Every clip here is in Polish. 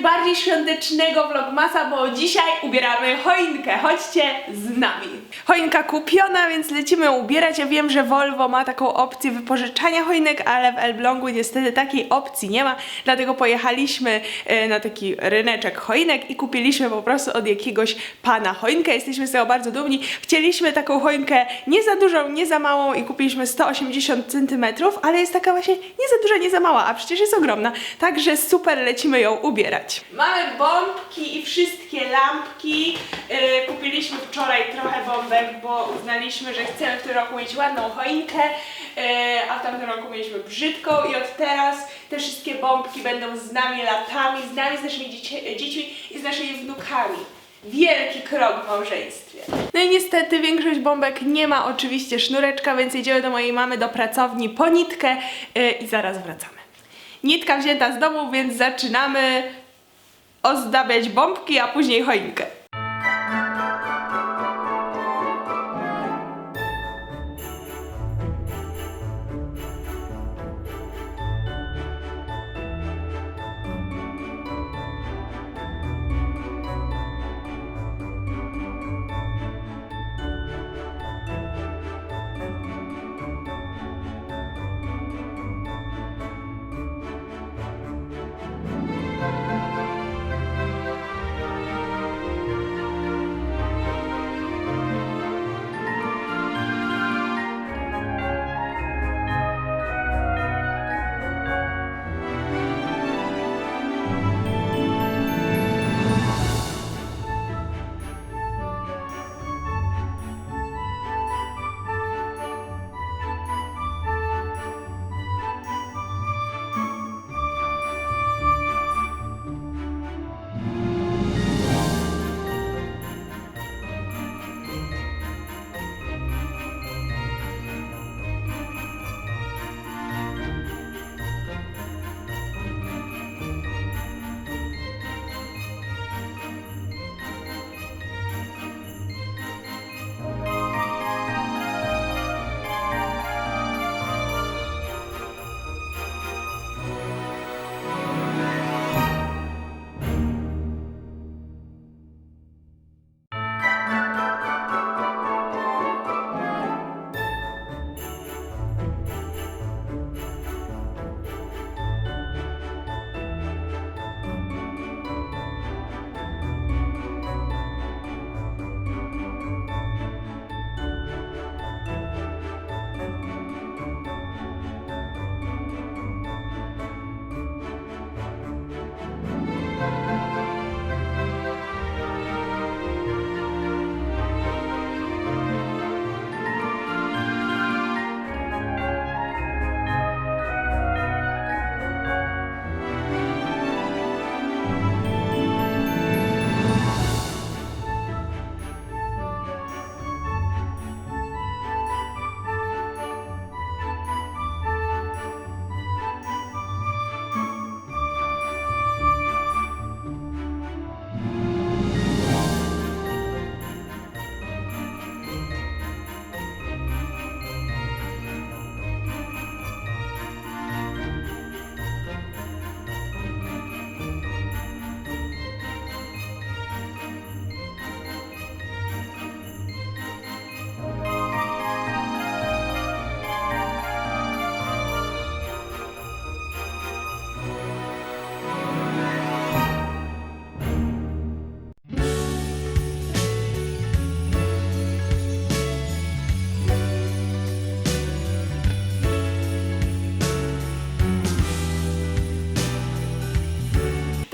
najbardziej świątecznego vlogmasa, bo dzisiaj ubieramy choinkę. Chodźcie z nami. Choinka kupiona, więc lecimy ubierać. Ja wiem, że Volvo ma taką opcję wypożyczania choinek, ale w Elblągu niestety takiej opcji nie ma, dlatego pojechaliśmy e, na taki ryneczek choinek i kupiliśmy po prostu od jakiegoś pana choinkę. Jesteśmy z tego bardzo dumni. Chcieliśmy taką choinkę nie za dużą, nie za małą i kupiliśmy 180 cm, ale jest taka właśnie nie za duża, nie za mała, a przecież jest ogromna. Także super, lecimy ją ubierać. Mamy bombki i wszystkie lampki. Yy, kupiliśmy wczoraj trochę bombek, bo uznaliśmy, że chcemy w tym roku mieć ładną choinkę, yy, a w tamtym roku mieliśmy brzydką i od teraz te wszystkie bombki będą z nami latami, z nami, z naszymi dzieci, dziećmi i z naszymi wnukami. Wielki krok w małżeństwie. No i niestety większość bombek nie ma oczywiście sznureczka, więc jedziemy do mojej mamy do pracowni po nitkę yy, i zaraz wracamy. Nitka wzięta z domu, więc zaczynamy ozdabiać bombki, a później choinkę.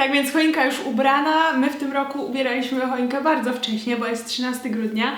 Tak więc choinka już ubrana. My w tym roku ubieraliśmy choinkę bardzo wcześnie, bo jest 13 grudnia,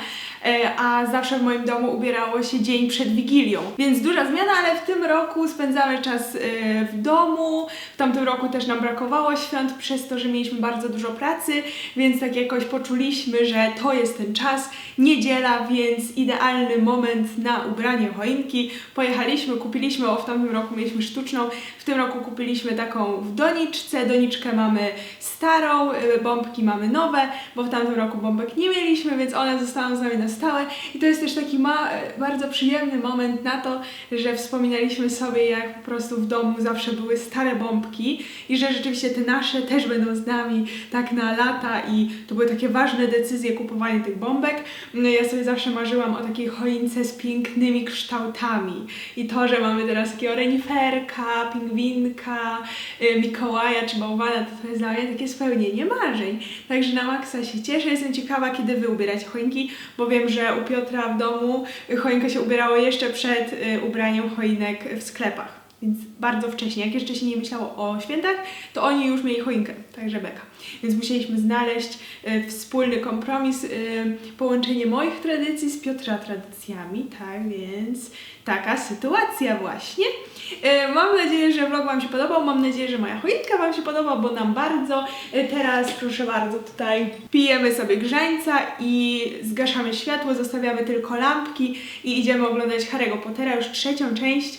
a zawsze w moim domu ubierało się dzień przed Wigilią. Więc duża zmiana, ale w tym roku spędzamy czas e, w domu. W tamtym roku też nam brakowało świąt przez to, że mieliśmy bardzo dużo pracy, więc tak jakoś poczuliśmy, że to jest ten czas. Niedziela, więc idealny moment na ubranie choinki. Pojechaliśmy, kupiliśmy, o w tamtym roku mieliśmy sztuczną, w tym roku kupiliśmy taką w doniczce. Doniczkę mamy starą, y, bombki mamy nowe, bo w tamtym roku bombek nie mieliśmy, więc one zostaną z nami na stałe. I to jest też taki ma, bardzo przyjemny moment na to, że wspominaliśmy sobie, jak po prostu w domu zawsze były stare bombki i że rzeczywiście te nasze też będą z nami tak na lata i to były takie ważne decyzje kupowanie tych bombek. No ja sobie zawsze marzyłam o takiej choince z pięknymi kształtami i to, że mamy teraz takiego reniferka, pingwinka, y, Mikołaja czy bałwana, to, to jest dla mnie takie spełnienie marzeń. Także na maksa się cieszę, jestem ciekawa, kiedy wy ubieracie choinki, bo wiem, że u Piotra w domu choinka się ubierało jeszcze przed y, ubraniem choinek w sklepach. Więc bardzo wcześnie, jak jeszcze się nie myślało o świętach, to oni już mieli choinkę, także beka. Więc musieliśmy znaleźć y, wspólny kompromis, y, połączenie moich tradycji z Piotra tradycjami, tak więc taka sytuacja właśnie. Y, mam nadzieję, że vlog Wam się podobał, mam nadzieję, że moja choinka Wam się podoba, bo nam bardzo. Teraz proszę bardzo tutaj pijemy sobie grzańca i zgaszamy światło, zostawiamy tylko lampki i idziemy oglądać Harry'ego Pottera, już trzecią część.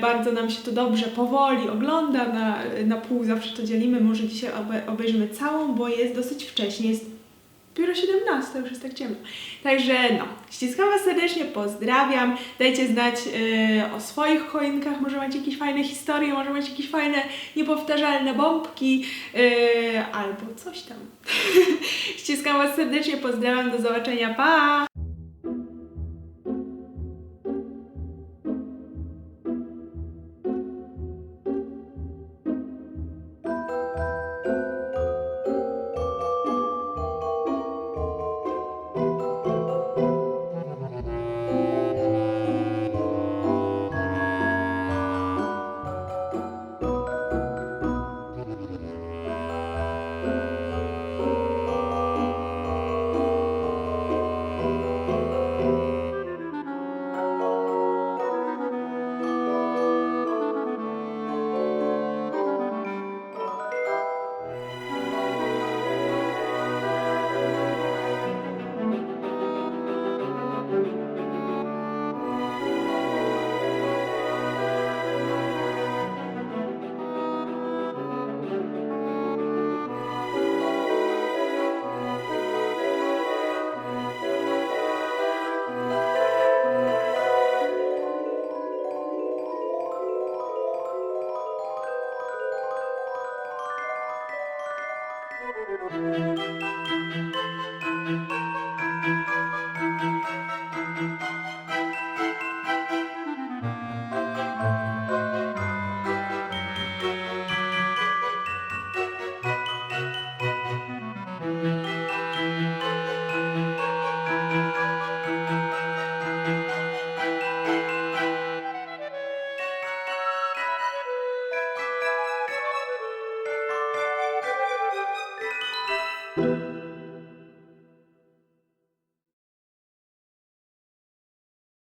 Bardzo nam się to dobrze, powoli ogląda, na, na pół zawsze to dzielimy, może dzisiaj obe, obejrzymy całą, bo jest dosyć wcześnie, jest dopiero 17, już jest tak ciemno. Także no, ściskam Was serdecznie, pozdrawiam, dajcie znać y, o swoich choinkach, może macie jakieś fajne historie, może macie jakieś fajne, niepowtarzalne bombki, y, albo coś tam. ściskam Was serdecznie, pozdrawiam, do zobaczenia, pa!